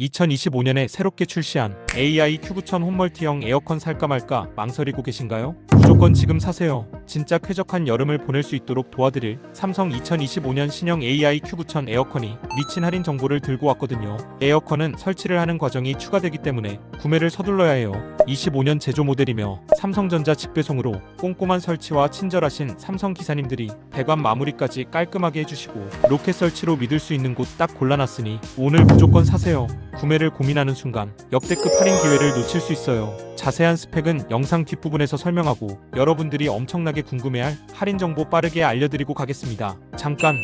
2025년에 새롭게 출시한 AI Q9000 홈멀티형 에어컨 살까 말까 망설이고 계신가요? 무조건 지금 사세요. 진짜 쾌적한 여름을 보낼 수 있도록 도와드릴 삼성 2025년 신형 AI Q9000 에어컨이 미친 할인 정보를 들고 왔거든요. 에어컨은 설치를 하는 과정이 추가되기 때문에 구매를 서둘러야 해요. 25년 제조 모델이며 삼성전자 직배송으로 꼼꼼한 설치와 친절하신 삼성 기사님들이 배관 마무리까지 깔끔하게 해주시고 로켓 설치로 믿을 수 있는 곳 딱 골라놨으니 오늘 무조건 사세요. 구매를 고민하는 순간 역대급 할인 기회를 놓칠 수 있어요. 자세한 스펙은 영상 뒷부분에서 설명하고 여러분들이 엄청나게 궁금해할 할인 정보 빠르게 알려드리고 가겠습니다. 잠깐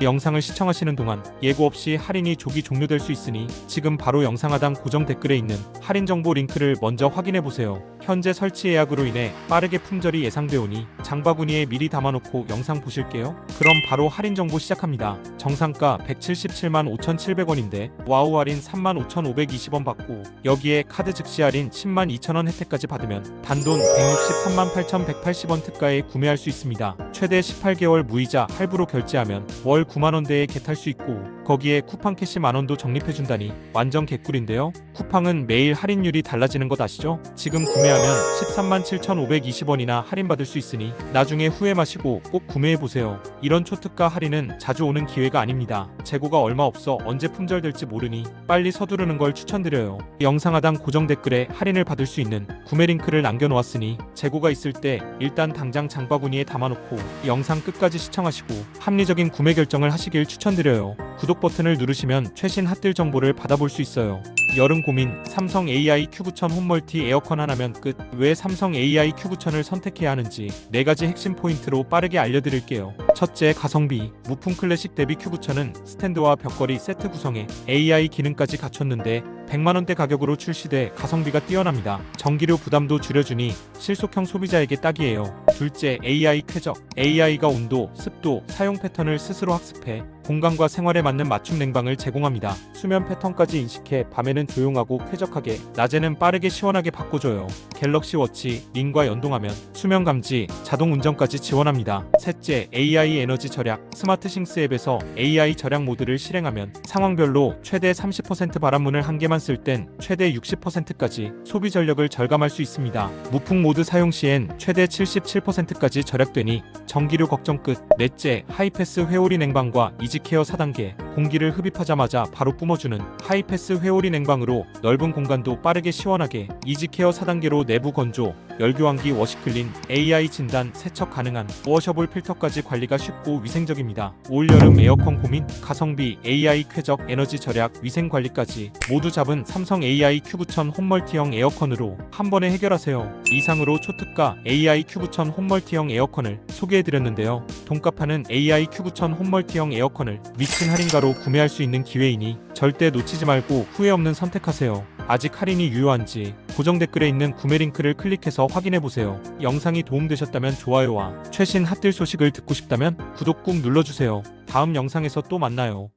영상을 시청하시는 동안 예고 없이 할인이 조기 종료될 수 있으니 지금 바로 영상 하단 고정 댓글에 있는 할인 정보 링크를 먼저 확인해 보세요. 현재 설치 예약으로 인해 빠르게 품절이 예상되오니 장바구니에 미리 담아놓고 영상 보실게요. 그럼 바로 할인 정보 시작합니다. 정상가 177만 5,700원인데 와우 할인 3만 5,520원 받고 여기에 카드 즉시 할인 10만 2천원 혜택까지 받으면 단돈 163만 8,180원 특가에 구매할 수 있습니다. 최대 18개월 무이자 할부로 결제하면 월 9만원대에 겟할 수 있고 거기에 쿠팡 캐시 만원도 적립해준다니 완전 개꿀인데요. 쿠팡은 매일 할인율이 달라지는 것 아시죠? 지금 구매하 면 13만 7,520원이나 할인받을 수 있으니 나중에 후회 마시고 꼭 구매해보세요. 이런 초특가 할인은 자주 오는 기회가 아닙니다. 재고가 얼마 없어 언제 품절될지 모르니 빨리 서두르는 걸 추천드려요. 영상 하단 고정 댓글에 할인을 받을 수 있는 구매 링크를 남겨놓았으니 재고가 있을 때 일단 당장 장바구니에 담아놓고 영상 끝까지 시청하시고 합리적인 구매 결정을 하시길 추천드려요. 구독 버튼을 누르시면 최신 핫딜 정보를 받아볼 수 있어요. 여름 고민 삼성 AI Q9000 홈멀티 에어컨 하나면 끝. 왜 삼성 AI Q9000을 선택해야 하는지 네 가지 핵심 포인트로 빠르게 알려드릴게요. 첫째, 가성비. 무풍 클래식 대비 Q9000은 스탠드와 벽걸이 세트 구성에 AI 기능까지 갖췄는데 100만원대 가격으로 출시돼 가성비가 뛰어납니다. 전기료 부담도 줄여주니 실속형 소비자에게 딱이에요. 둘째, AI 쾌적. AI가 온도, 습도, 사용 패턴을 스스로 학습해 공간과 생활에 맞는 맞춤 냉방을 제공합니다. 수면 패턴까지 인식해 밤에는 조용하고 쾌적하게, 낮에는 빠르게 시원하게 바꿔줘요. 갤럭시 워치, 링과 연동하면 수면 감지, 자동 운전까지 지원합니다. 셋째, AI 에너지 절약. 스마트 싱스 앱에서 AI 절약 모드를 실행하면 상황별로 최대 30% 바람문을 한 개만 쓸 땐 최대 60%까지 소비 전력을 절감할 수 있습니다. 무풍 모드 사용 시엔 최대 77% 까지 절약되니 전기료 걱정 끝. 넷째, 하이패스 회오리 냉방과 이지케어 4단계. 공기를 흡입하자마자 바로 뿜어주는 하이패스 회오리 냉방으로 넓은 공간도 빠르게 시원하게 이지케어 4단계로 내부 건조, 열교환기 워시클린, AI 진단, 세척 가능한 워셔볼 필터까지 관리가 쉽고 위생적입니다. 올여름 에어컨 고민, 가성비, AI 쾌적, 에너지 절약, 위생 관리까지 모두 잡은 삼성 AI Q9000 홈멀티형 에어컨으로 한 번에 해결하세요. 이상으로 초특가 AI Q9000 홈멀티형 에어컨을 소개해드렸는데요. 돈값하는 AI Q9000 홈멀티형 에어컨을 미친 할인가로 구매할 수 있는 기회이니 절대 놓치지 말고 후회 없는 선택하세요. 아직 할인이 유효한지 고정 댓글에 있는 구매 링크를 클릭해서 확인해 보세요. 영상이 도움되셨다면 좋아요와 최신 핫딜 소식을 듣고 싶다면 구독 꾹 눌러주세요. 다음 영상에서 또 만나요.